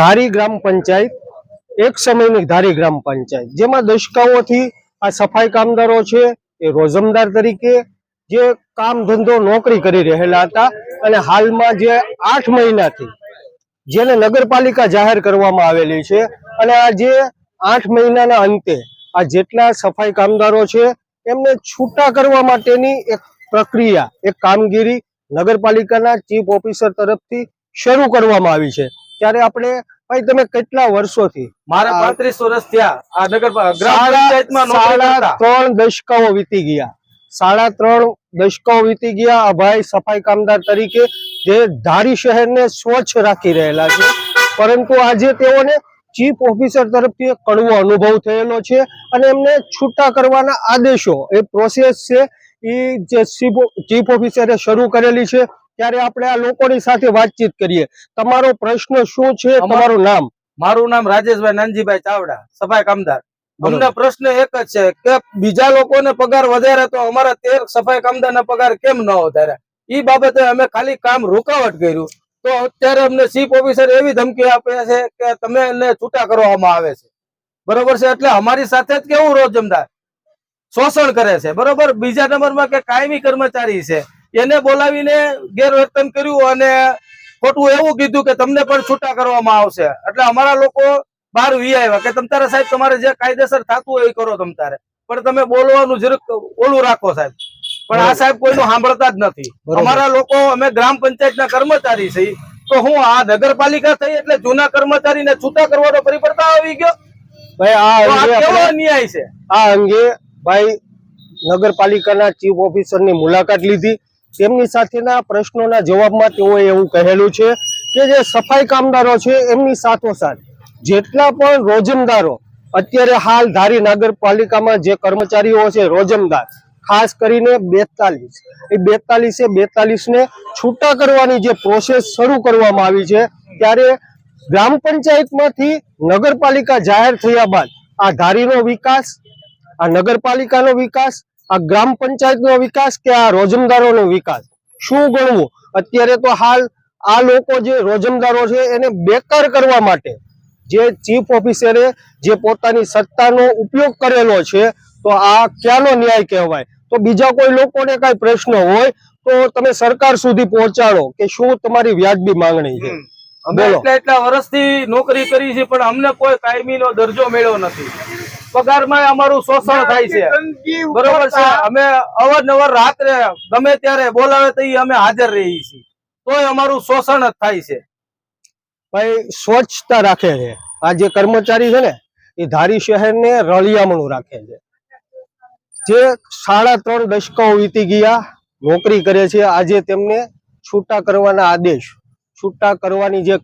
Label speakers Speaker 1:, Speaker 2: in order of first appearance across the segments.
Speaker 1: ધારી ગ્રામ પંચાયત, એક સમયની ધારી ગ્રામ પંચાયત, જેમાં દશકાઓથી આ સફાઈ કામદારો છે, એ રોજમદાર તરીકે જે કામ ધંધો નોકરી કરી રહેલા હતા અને હાલમાં જે આઠ મહિનાથી જેને નગરપાલિકા જાહેર કરવામાં આવેલી છે અને આ જે આઠ મહિનાના અંતે આ જેટલા સફાઈ કામદારો છે, એમને છૂટા કરવા માટેની એક પ્રક્રિયા, એક કામગીરી નગરપાલિકાના ચીફ ઓફિસર તરફથી શરૂ કરવામાં આવી છે. ત્યારે આપણે ભાઈ તમે કેટલા વર્ષોથી
Speaker 2: મારા પાંત્રીસ વર્ષ થયા. આ નગર.
Speaker 1: ત્રણ દશકાઓ વીતી ગયા. સાડા ત્રણ દશકાઓ વીતી ગયા. આ ભાઈ સફાઈ કામદાર તરીકે જે ધારી શહેરને સ્વચ્છ રાખી રહેલા છે. પરંતુ આજે તેઓને ચીફ ઓફિસર તરફથી કડવો અનુભવ થયેલો છે અને એમને છૂટા કરવાના આદેશો. એ પ્રોસેસ છે એ જે ચીફ ઓફિસરે શરૂ કરેલી છે. ત્યારે આપણે આ લોકોની સાથે વાતચીત કરીએ. તમારો પ્રશ્ન શું છે? તમારું નામ?
Speaker 2: મારું નામ રાજેશભાઈ નાનજીભાઈ ચાવડા સફાઈ કામદાર. અમને પ્રશ્ન એક જ છે કે બીજા લોકોને પગાર વધારે તો અમારા તેર સફાઈ કામદારના પગાર કેમ ન વધારે? એ બાબતે અમે ખાલી કામ રોકાવટ કર્યું. તો અત્યારે અમને ચીફ ઓફિસર એવી ધમકી આપે છે કે તમે એને છૂટા કરવામાં આવે છે. બરોબર છે? એટલે અમારી સાથે જ કેવું રોજમદાર? શોષણ કરે છે. બરોબર? બીજા નંબરમાં કે કાયમી કર્મચારી છે. એને બોલાવીને ગેરવર્તન કર્યું અને ખોટું એવું કીધું કે તમને પણ છૂટા કરવામાં આવશે. એટલે અમારા લોકો બહાર વી આવ્યા કે તમતારે સાહેબ તમારે જે કાયદેસર થતું હોય એ કરો તમતારે પણ તમે બોલવાનું જરાક ઓલું રાખો સાહેબ. પણ આ સાહેબ કોઈનું સાંભળતા જ નથી. અમારા લોકો અમે ગ્રામ પંચાયતના કર્મચારી છીએ. તો હું આ નગરપાલિકા થઈ એટલે જૂના કર્મચારીને છૂટા કરવાનો પરિપડતા આવી ગયો?
Speaker 1: ભાઈ આ
Speaker 2: અન્યાય છે?
Speaker 1: આ અંગે ભાઈ નગરપાલિકાના ચીફ ઓફિસરની મુલાકાત લીધી. તેમની સાથેના પ્રશ્નોના જવાબમાં તેઓએ એવું કહેલું છે કે જે સફાઈ કામદારો છે, એમની સાથોસાથ જેટલા પણ રોજમદારો, અત્યારે હાલ ધારી નગરપાલિકામાં જે કર્મચારીઓ છે, રોજમદાર, ખાસ કરીને બેતાલીસ. એ બેતાલીસે બેતાલીસને છૂટા કરવાની જે પ્રોસેસ શરૂ કરવામાં આવી છે, ત્યારે ગ્રામ પંચાયતમાંથી નગરપાલિકા જાહેર થયા બાદ આ ધારીનો વિકાસ, આ નગરપાલિકાનો વિકાસ આ ગ્રામ પંચાયતનો વિકાસ કે આ રોજમદારોનો વિકાસ? શું ગણવું? અત્યારે તો હાલ આ લોકો જે રોજમદારો છે એને બેકાર કરવા માટે જે ચીફ ઓફિસરે જે પોતાની સત્તાનો ઉપયોગ કરેલો છે તો આ ક્યાંનો ન્યાય કહેવાય? તો બીજા કોઈ લોકોને કઈ પ્રશ્ન હોય તો તમે સરકાર સુધી પહોંચાડો કે શું તમારી વ્યાજબી માંગણી છે?
Speaker 2: અમે એટલા એટલા વર્ષથી નોકરી કરી છે પણ અમને કોઈ કાયમીનો દરજ્જો મેળ્યો નથી. પગારમાં અમારું શોષણ થાય છે. બરોબર છે? અમે અવારનવાર રાત્રે ગમે ત્યારે બોલાવે તો અમે હાજર રહીએ છીએ. તોય અમારું શોષણ જ થાય છે.
Speaker 1: ભાઈ સ્વચ્છતા રાખે છે. આ જે કર્મચારી છે ને એ ધારી શહેરને રળિયામણું રાખે છે. જે સાડા ત્રણ દશકાઓ વીતી ગયા નોકરી કરે છે આજે તેમને છૂટા કરવાના આદેશ છૂટા કરવાની જે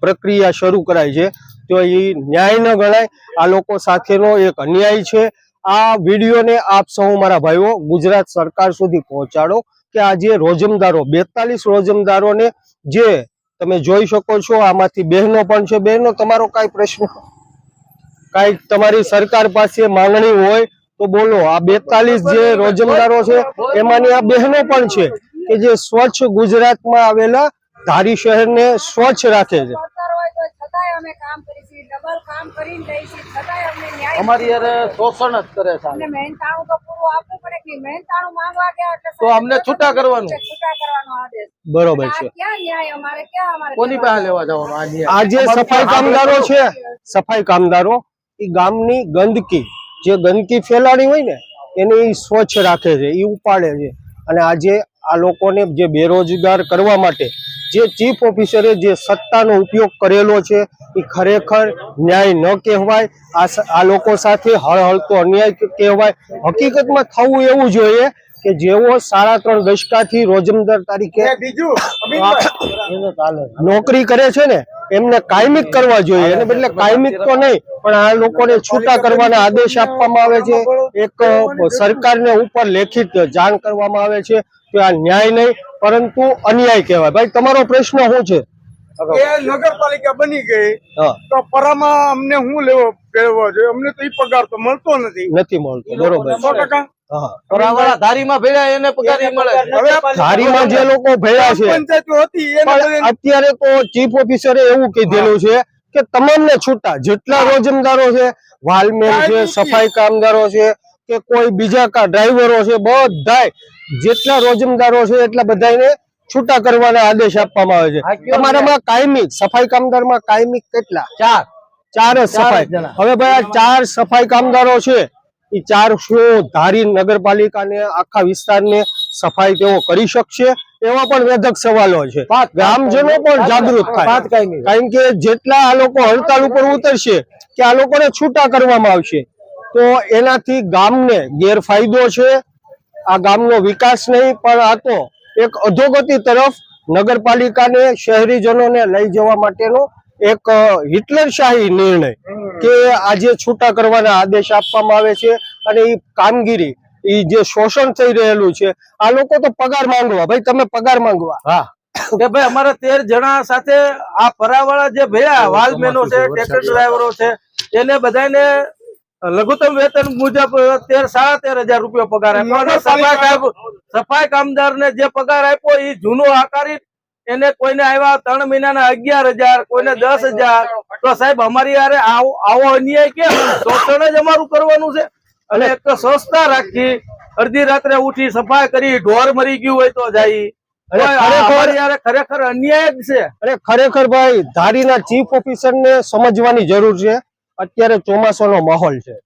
Speaker 1: પ્રક્રિયા શરૂ કરાય છે તો એ ન્યાય ન ગણાય. આ લોકો સાથેનો એક અન્યાય છે. આ વિડીયોને આપ સૌ મારા ભાઈઓ ગુજરાત સરકાર સુધી પહોંચાડો કે આ જે રોજમદારો, બેતાલીસ રોજમદારોને જે તમે જોઈ શકો છો, આમાંથી બહેનો પણ છે. બહેનો, તમારો કાંઈ પ્રશ્ન? કાંઈ તમારી સરકાર પાસે માંગણી હોય તો બોલો. આ બેતાલીસ જે રોજમદારો છે, એમાંની આ બહેનો પણ છે કે જે સ્વચ્છ ગુજરાતમાં આવેલા ધારી શહેરને સ્વચ્છ રાખે છે
Speaker 3: પડતર હોય તો છતાંય અમે કામ કરીએ છીએ ડબલ કામ કરીને દઈએ છીએ છતાંય અમને ન્યાય
Speaker 2: અમારી યારે શોષણ જ કરે છે.
Speaker 3: અમને મહેનતાણું તો પૂરું આપવું પડે કે મહેનતાણું માંગવા ગયા એટલે
Speaker 2: તો અમને છૂટા કરવાનું.
Speaker 3: છૂટા કરવાનો આદેશ.
Speaker 1: બરોબર છે.
Speaker 3: ક્યાં ન્યાય અમારે ક્યાં અમારે
Speaker 2: કોની પાસે લેવા જવાનું આ ન્યાય?
Speaker 1: આ સફાઈ કામદારો છે. સફાઈ કામદારો એ ગામની ગંદકી જે ગંદકી ફેલાણી હોય ને એને એ સ્વચ્છ રાખે છે એ ઉપાડે છે. અને આજે આ લોકોને જે બેરોજગાર કરવા માટે જે ચીફ ઓફિસરે જે સત્તાનો ઉપયોગ કરેલો છે એ ખરેખર ન્યાય ન કહેવાય. આ આ લોકો સાથે હળહળતો અન્યાય કહેવાય. હકીકતમાં થવું એવું જોઈએ કે જેઓ સાડા ત્રણ દશકાથી રોજમદાર તરીકે નોકરી કરે છે ને એમને કાયમિક કરવા જોઈએ. એને બદલે કાયમિક તો નહીં પણ આ લોકોને છૂટા કરવાના આદેશ આપવામાં આવે છે. એક સરકારને ઉપર લેખિત જાણ કરવામાં આવે છે કે આ ન્યાય નહીં પરંતુ અન્યાય કહેવાય. ભાઈ તમારો પ્રશ્ન શું છે?
Speaker 4: એ નગરપાલિકા બની ગઈ તો પરામાં અમને શું લેવો પહેરવો જોઈએ? અમને તો ઈ પગાર તો મળતો નથી.
Speaker 1: નથી મળતો બરોબર.
Speaker 4: સો ટકા.
Speaker 1: અત્યારે તો ચીફ ઓફિસરે એવું કીધેલું છે કે તમામને છૂટા જેટલા રોજમદારો છે વાલમેન છે સફાઈ કામદારો છે કે કોઈ બીજા કા ડ્રાઈવરો છે બધાય જેટલા રોજમદારો છે એટલા બધાને છૂટા કરવાના આદેશ આપવામાં આવે છે. તમારામાં કાયમી સફાઈ કામદારમાં કાયમી કેટલા?
Speaker 2: ચાર.
Speaker 1: ચાર જ સફાઈ. હવે ભાઈ આ ચાર સફાઈ કામદારો છે એ ચાર શું ધારી નગરપાલિકાને આખા વિસ્તારને સફાઈ તેઓ કરી શકશે? એવા પણ વેધક સવાલો છે. ગ્રામજનો પણ જાગૃત થાય. કારણ કે જેટલા આ લોકો હડતાલ ઉપર ઉતરશે કે આ લોકોને છૂટા કરવામાં આવશે તો એનાથી ગામને ગેરફાયદો છે આ ગામનો વિકાસ નહીં પણ આ તો એક અધોગતિ તરફ નગરપાલિકાને શહેરીજનોને લઈ જવા માટેનો એક હિટલરશાહી નિર્ણય કે આજે છૂટા કરવાના આદેશ આપવામાં આવે છે અને એ કામગીરી એ જે શોષણ થઈ રહેલું છે આ લોકો તો પગાર માંગવા. ભાઈ તમે પગાર માંગવા.
Speaker 2: હા. કે ભાઈ અમારા તેર જણા સાથે આ પરાવાળા જે ભયા વાલમેનો છે ટ્રેક્ટર ડ્રાઈવરો છે એને બધાને લઘુત્તમ વેતન મુજબ તેર સાડા તેર હજાર રૂપિયા પગાર આપ્યો. સફાઈ સફાઈ કામદાર ને જે પગાર આપ્યો એ જૂનો આકારી એને કોઈને આવ્યા ત્રણ મહિનાના અગિયાર હજાર કોઈને દસ હજાર. તો સાહેબ અમારી યારે આવો અન્યાય કે શોષણ જ અમારું કરવાનું છે. અને એક તો સ્વચ્છતા રાખી અડધી રાત્રે ઉઠી સફાઈ કરી ઢોર મરી ગયું હોય તો જાય.
Speaker 1: ખરેખર-
Speaker 2: ખરેખર અન્યાય જ છે.
Speaker 1: અને ખરેખર ભાઈ ધારીના ચીફ ઓફિસર ને સમજવાની જરૂર છે. અત્યારે ચોમાસાનો માહોલ છે.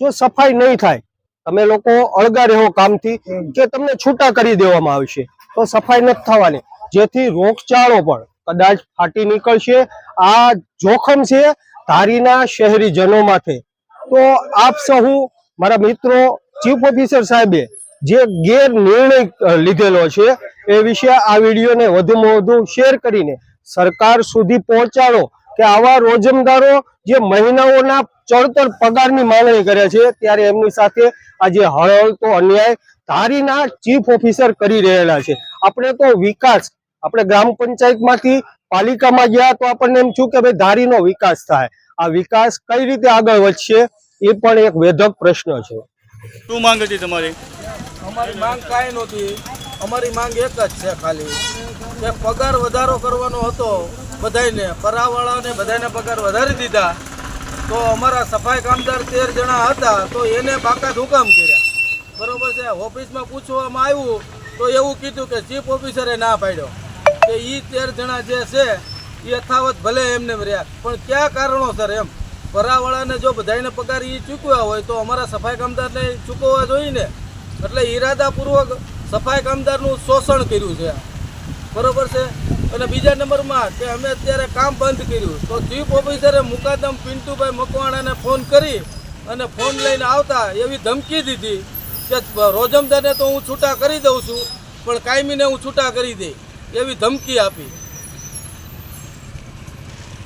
Speaker 1: જો સફાઈ નહીં થાય તમે લોકો અળગા રહો કામથી કે તમને છૂટા કરી દેવામાં આવશે તો સફાઈ નથી થવાની. જેથી રોગચાળો પણ કદાચ ફાટી નીકળશે. આ જોખમ છે ધારીના શહેરીજનો માથે તો આપ સહુ મારા મિત્રો ચીફ ઓફિસર સાહેબે જે ગેર નિર્ણય લીધેલો છે એ વિશે આ વિડીયોને વધુમાં વધુ શેર કરીને સરકાર સુધી પહોંચાડો. કે આવા રોજમદારો જે મહિનાઓના ચડતર પગારની માંગણી કરે છે ત્યારે એમની સાથે આજે હળહળતો અન્યાય ધારીના ચીફ ઓફિસર કરી રહેલા છે. આપણે તો વિકાસ આપણે ગ્રામ પંચાયતમાંથી પાલિકામાં ગયા તો આપણને એમ થયું કે ભાઈ ધારીનો વિકાસ થાય. આ વિકાસ કઈ રીતે આગળ વધશે એ પણ એક વેધક પ્રશ્ન છે.
Speaker 5: શું માંગ હતી તમારી?
Speaker 2: અમારી માંગ કાંઈ નહોતી. અમારી માંગ એક જ છે ખાલી કે પગાર વધારો કરવાનો હતો બધાયને, પરાવાળાને બધાને પગાર વધારી દીધા. તો અમારા સફાઈ કામદાર તેર જણા હતા, તો એને બાકાત હુકામ કર્યા. બરોબર છે, ઓફિસમાં પૂછવામાં આવ્યું, તો એવું કીધું કે ચીફ ઓફિસરે ના પાડ્યો. કે એ તેર જણા જે છે એ યથાવત ભલે એમને રહ્યા પણ કયા કારણોસર એમ? પરાવાળાને જો બધાને પગાર એ ચૂકવ્યા હોય, તો અમારા સફાઈ કામદારને ચૂકવવા જોઈએ એટલે ઈરાદાપૂર્વક સફાઈ કામદારનું શોષણ કર્યું છે. બરોબર છે? અને બીજા નંબરમાં કે અમે અત્યારે કામ બંધ કર્યું. તો ચીફ ઓફિસરે મુકાદમ પિન્ટુભાઈ મકવાણાને ફોન કરી અને ફોન લઈને આવતા એવી ધમકી દીધી કે રોજમદારને તો હું છૂટા કરી દઉં છું, પણ કાયમીને હું છૂટા કરી દઈ એવી ધમકી આપી.